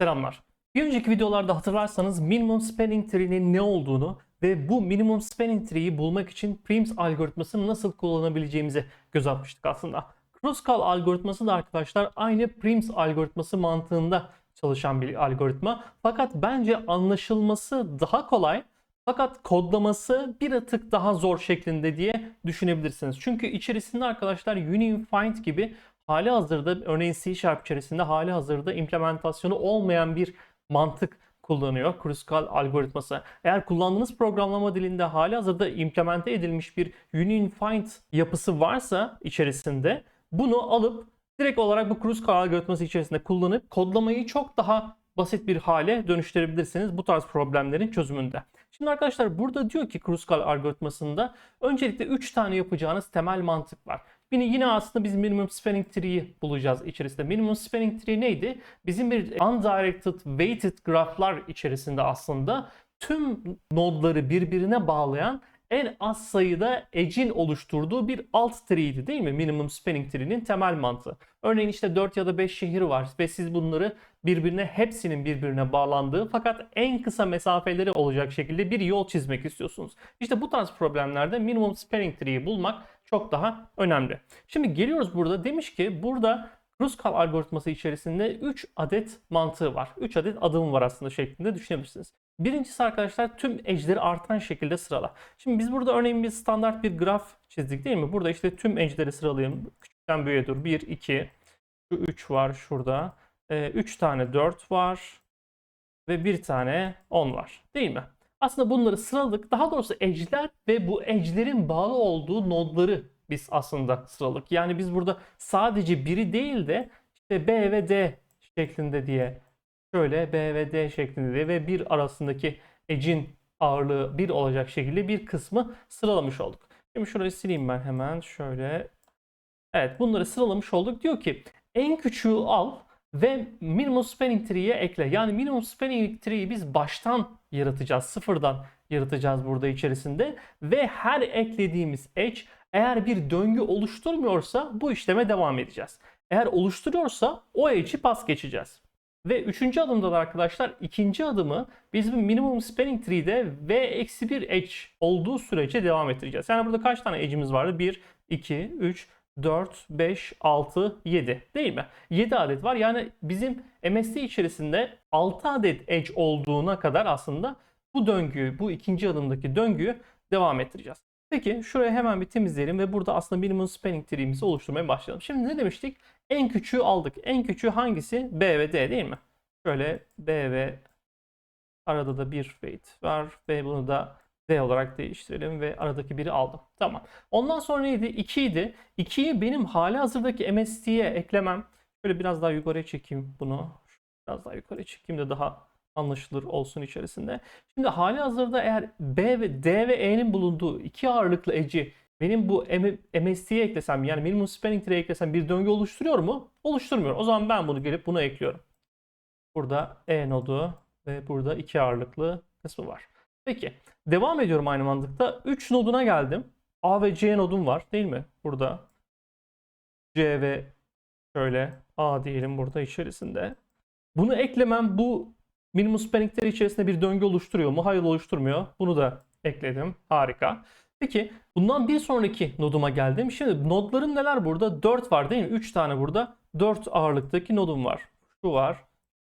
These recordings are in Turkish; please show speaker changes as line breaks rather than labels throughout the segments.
Selamlar. Bir önceki videolarda hatırlarsanız minimum spanning tree'nin ne olduğunu ve bu minimum spanning tree'yi bulmak için Prim's algoritmasını nasıl kullanabileceğimize göz atmıştık aslında. Kruskal algoritması da arkadaşlar aynı Prim's algoritması mantığında çalışan bir algoritma. Fakat bence anlaşılması daha kolay fakat kodlaması bir tık daha zor şeklinde diye düşünebilirsiniz. Çünkü içerisinde arkadaşlar Union Find gibi hali hazırda örneğin C Sharp içerisinde hali hazırda implementasyonu olmayan bir mantık kullanıyor Kruskal algoritması. Eğer kullandığınız programlama dilinde hali hazırda implemente edilmiş bir Union Find yapısı varsa içerisinde bunu alıp direkt olarak bu Kruskal algoritması içerisinde kullanıp kodlamayı çok daha basit bir hale dönüştürebilirsiniz bu tarz problemlerin çözümünde. Şimdi arkadaşlar burada diyor ki Kruskal algoritmasında öncelikle 3 tane yapacağınız temel mantık var. Yine, aslında biz minimum spanning tree'yi bulacağız içerisinde. Minimum spanning tree neydi? Bizim bir undirected weighted graph'lar içerisinde aslında tüm nodları birbirine bağlayan en az sayıda edge'in oluşturduğu bir alt tree'ydi değil mi? Minimum spanning tree'nin temel mantığı. Örneğin işte 4 ya da 5 şehir var ve siz bunları birbirine hepsinin birbirine bağlandığı fakat en kısa mesafeleri olacak şekilde bir yol çizmek istiyorsunuz. İşte bu tarz problemlerde minimum spanning tree'yi bulmak çok daha önemli. Şimdi geliyoruz burada demiş ki burada Kruskal algoritması içerisinde 3 adet mantığı var. 3 adet adım var aslında şeklinde düşünebilirsiniz. Birincisi arkadaşlar tüm edge'leri artan şekilde sırala. Şimdi biz burada örneğin bir standart bir graf çizdik değil mi? Burada işte tüm edge'leri sıralayayım. Küçükten büyüğe dur. 1, 2, şu 3 var şurada. 3 tane 4 var. Ve bir tane 10 var. Değil mi? Aslında bunları sıraladık. Daha doğrusu edge'ler ve bu edge'lerin bağlı olduğu nodları biz aslında sıraladık. Yani biz burada sadece biri değil de işte B ve D şeklinde diye şöyle B ve D şeklinde diye ve bir arasındaki edge'in ağırlığı 1 olacak şekilde bir kısmı sıralamış olduk. Şimdi şurayı sileyim ben hemen şöyle. Evet bunları sıralamış olduk. Diyor ki en küçüğü al ve minimum spanning tree'ye ekle. Yani minimum spanning tree'yi biz baştan yaratacağız. Sıfırdan yaratacağız burada içerisinde. Ve her eklediğimiz edge eğer bir döngü oluşturmuyorsa bu işleme devam edeceğiz. Eğer oluşturuyorsa o edge'i pas geçeceğiz. Ve üçüncü adımda da arkadaşlar ikinci adımı biz bu minimum spanning tree'de v eksi bir edge olduğu sürece devam ettireceğiz. Yani burada kaç tane edge'imiz vardı? 1, 2, 3, 4, 5, 6, 7 değil mi? 7 adet var. Yani bizim MST içerisinde 6 adet edge olduğuna kadar aslında bu döngüyü, bu ikinci adımdaki döngüyü devam ettireceğiz. Peki şurayı hemen bir temizleyelim ve burada aslında minimum spanning tree'imizi oluşturmaya başlayalım. Şimdi ne demiştik? En küçüğü aldık. En küçüğü hangisi? B ve D değil mi? Şöyle B ve arada da bir weight var ve bunu da D olarak değiştirelim ve aradaki biri aldım. Tamam. Ondan sonra neydi? 2 idi. 2'yi benim hali hazırdaki MST'ye eklemem. Şöyle biraz daha yukarıya çekeyim bunu. Biraz daha yukarıya çekeyim de daha anlaşılır olsun içerisinde. Şimdi hali hazırda eğer B ve D ve E'nin bulunduğu iki ağırlıklı edge'i benim bu MST'ye eklesem yani minimum spanning tree'ye eklesem bir döngü oluşturuyor mu? Oluşturmuyor. O zaman ben bunu gelip bunu ekliyorum. Burada E nodu ve burada iki ağırlıklı kısmı var. Peki devam ediyorum aynı mantıkta. 3 noduna geldim. A ve C nodum var değil mi? Burada C ve şöyle A diyelim burada içerisinde. Bunu eklemem bu minimum spanning tree içerisinde bir döngü oluşturuyor mu? Hayır oluşturmuyor. Bunu da ekledim. Harika. Peki bundan bir sonraki noduma geldim. Şimdi nodlarım neler burada? 4 var değil mi? 3 tane burada 4 ağırlıktaki nodum var. Şu var,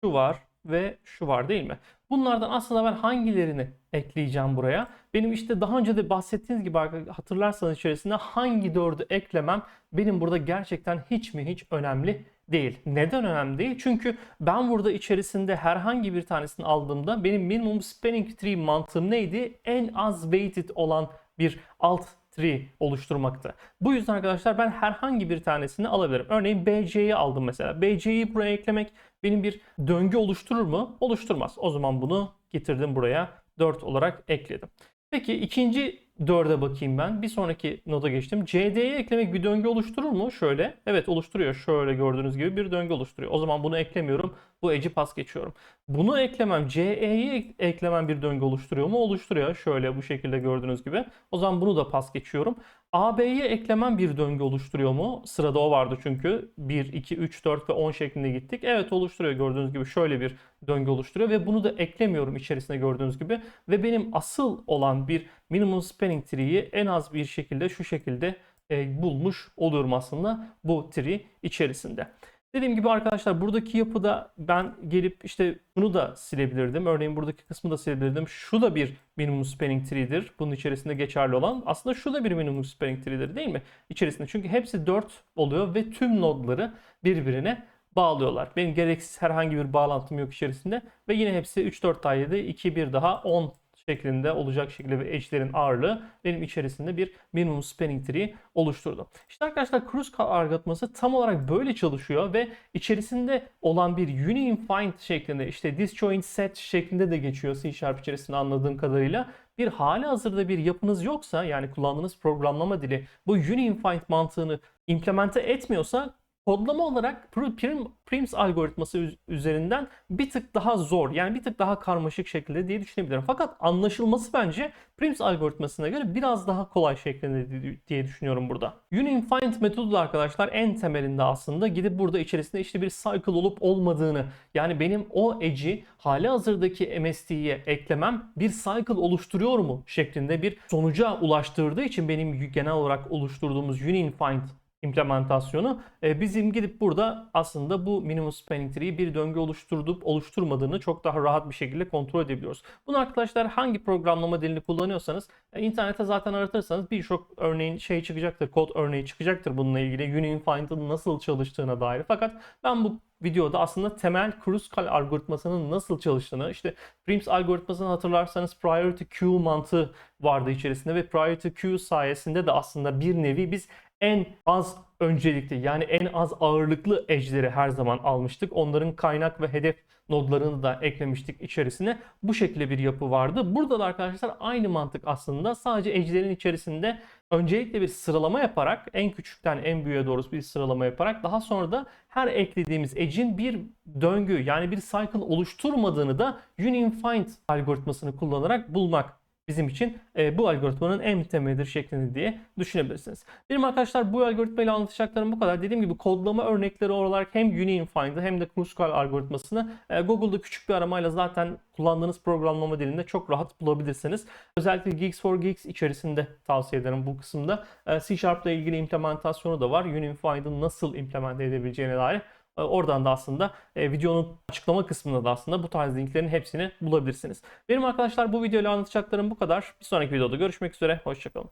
şu var ve şu var değil mi? Bunlardan aslında ben hangilerini ekleyeceğim buraya? Benim işte daha önce de bahsettiğiniz gibi hatırlarsanız içerisinde hangi dördü eklemem benim burada gerçekten hiç mi hiç önemli değil. Neden önemli değil? Çünkü ben burada içerisinde herhangi bir tanesini aldığımda benim minimum spanning tree mantığım neydi? En az weighted olan bir alt tree oluşturmaktı. Bu yüzden arkadaşlar ben herhangi bir tanesini alabilirim. Örneğin BC'yi aldım mesela. BC'yi buraya eklemek benim bir döngü oluşturur mu? Oluşturmaz. O zaman bunu getirdim buraya 4 olarak ekledim. Peki ikinci 4'e bakayım ben. Bir sonraki noda geçtim. CD'ye eklemek bir döngü oluşturur mu? Şöyle. Evet oluşturuyor. Şöyle gördüğünüz gibi bir döngü oluşturuyor. O zaman bunu eklemiyorum. Bu edge'i pas geçiyorum. Bunu eklemem. CE'yi eklemem bir döngü oluşturuyor mu? Oluşturuyor. Şöyle bu şekilde gördüğünüz gibi. O zaman bunu da pas geçiyorum. AB'ye eklemen bir döngü oluşturuyor mu? Sırada o vardı çünkü. 1, 2, 3, 4 ve 10 şeklinde gittik. Evet oluşturuyor gördüğünüz gibi şöyle bir döngü oluşturuyor ve bunu da eklemiyorum içerisine gördüğünüz gibi. Ve benim asıl olan bir minimum spanning tree'yi en az bir şekilde şu şekilde e, bulmuş oluyorum aslında bu tree içerisinde. Dediğim gibi arkadaşlar buradaki yapıda ben gelip işte bunu da silebilirdim. Örneğin buradaki kısmı da silebilirdim. Şu da bir minimum spanning tree'dir. Bunun içerisinde geçerli olan. Aslında şu da bir minimum spanning tree'dir değil mi? İçerisinde. Çünkü hepsi 4 oluyor ve tüm nodları birbirine bağlıyorlar. Benim gereksiz herhangi bir bağlantım yok içerisinde. Ve yine hepsi 3, 4 daha 7, 2, 1 daha 10 şeklinde olacak şekilde ve edge'lerin ağırlığı benim içerisinde bir minimum spanning tree oluşturdu. İşte arkadaşlar cruise algoritması tam olarak böyle çalışıyor ve içerisinde olan bir union find şeklinde işte disjoint set şeklinde de geçiyor C Sharp içerisinde anladığım kadarıyla. Bir hali hazırda bir yapınız yoksa yani kullandığınız programlama dili bu union find mantığını implemente etmiyorsa kodlama olarak Prim- Prims algoritması üz- üzerinden bir tık daha zor yani bir tık daha karmaşık şekilde diye düşünebilirim. Fakat anlaşılması bence Prims algoritmasına göre biraz daha kolay şeklinde di- diye düşünüyorum burada. Union Find metodu da arkadaşlar en temelinde aslında gidip burada içerisinde işte bir cycle olup olmadığını yani benim o edge'i hali hazırdaki MST'ye eklemem bir cycle oluşturuyor mu şeklinde bir sonuca ulaştırdığı için benim genel olarak oluşturduğumuz Union Find implementasyonu e, bizim gidip burada aslında bu minimum spanning tree'yi bir döngü oluşturdup oluşturmadığını çok daha rahat bir şekilde kontrol edebiliyoruz. Bunu arkadaşlar hangi programlama dilini kullanıyorsanız e, internete zaten aratırsanız birçok örneğin şey çıkacaktır, kod örneği çıkacaktır bununla ilgili Union Find'ın nasıl çalıştığına dair. Fakat ben bu videoda aslında temel Kruskal algoritmasının nasıl çalıştığını, işte Prims algoritmasını hatırlarsanız priority queue mantığı vardı içerisinde ve priority queue sayesinde de aslında bir nevi biz en az öncelikli yani en az ağırlıklı edge'leri her zaman almıştık. Onların kaynak ve hedef nodlarını da eklemiştik içerisine. Bu şekilde bir yapı vardı. Burada da arkadaşlar aynı mantık aslında. Sadece edge'lerin içerisinde öncelikle bir sıralama yaparak en küçükten en büyüğe doğru bir sıralama yaparak daha sonra da her eklediğimiz edge'in bir döngü yani bir cycle oluşturmadığını da Union Find algoritmasını kullanarak bulmak bizim için e, bu algoritmanın en temelidir şeklinde diye düşünebilirsiniz. Benim arkadaşlar bu algoritmayla anlatacaklarım bu kadar. Dediğim gibi kodlama örnekleri olarak hem Union Find'ı hem de Kruskal algoritmasını e, Google'da küçük bir aramayla zaten kullandığınız programlama dilinde çok rahat bulabilirsiniz. Özellikle Geeks for Geeks içerisinde tavsiye ederim bu kısımda. E, C Sharp ile ilgili implementasyonu da var. Union Find'ı nasıl implement edebileceğine dair Oradan da aslında e, videonun açıklama kısmında da aslında bu tarz linklerin hepsini bulabilirsiniz. Benim arkadaşlar bu videoyla anlatacaklarım bu kadar. Bir sonraki videoda görüşmek üzere. Hoşçakalın.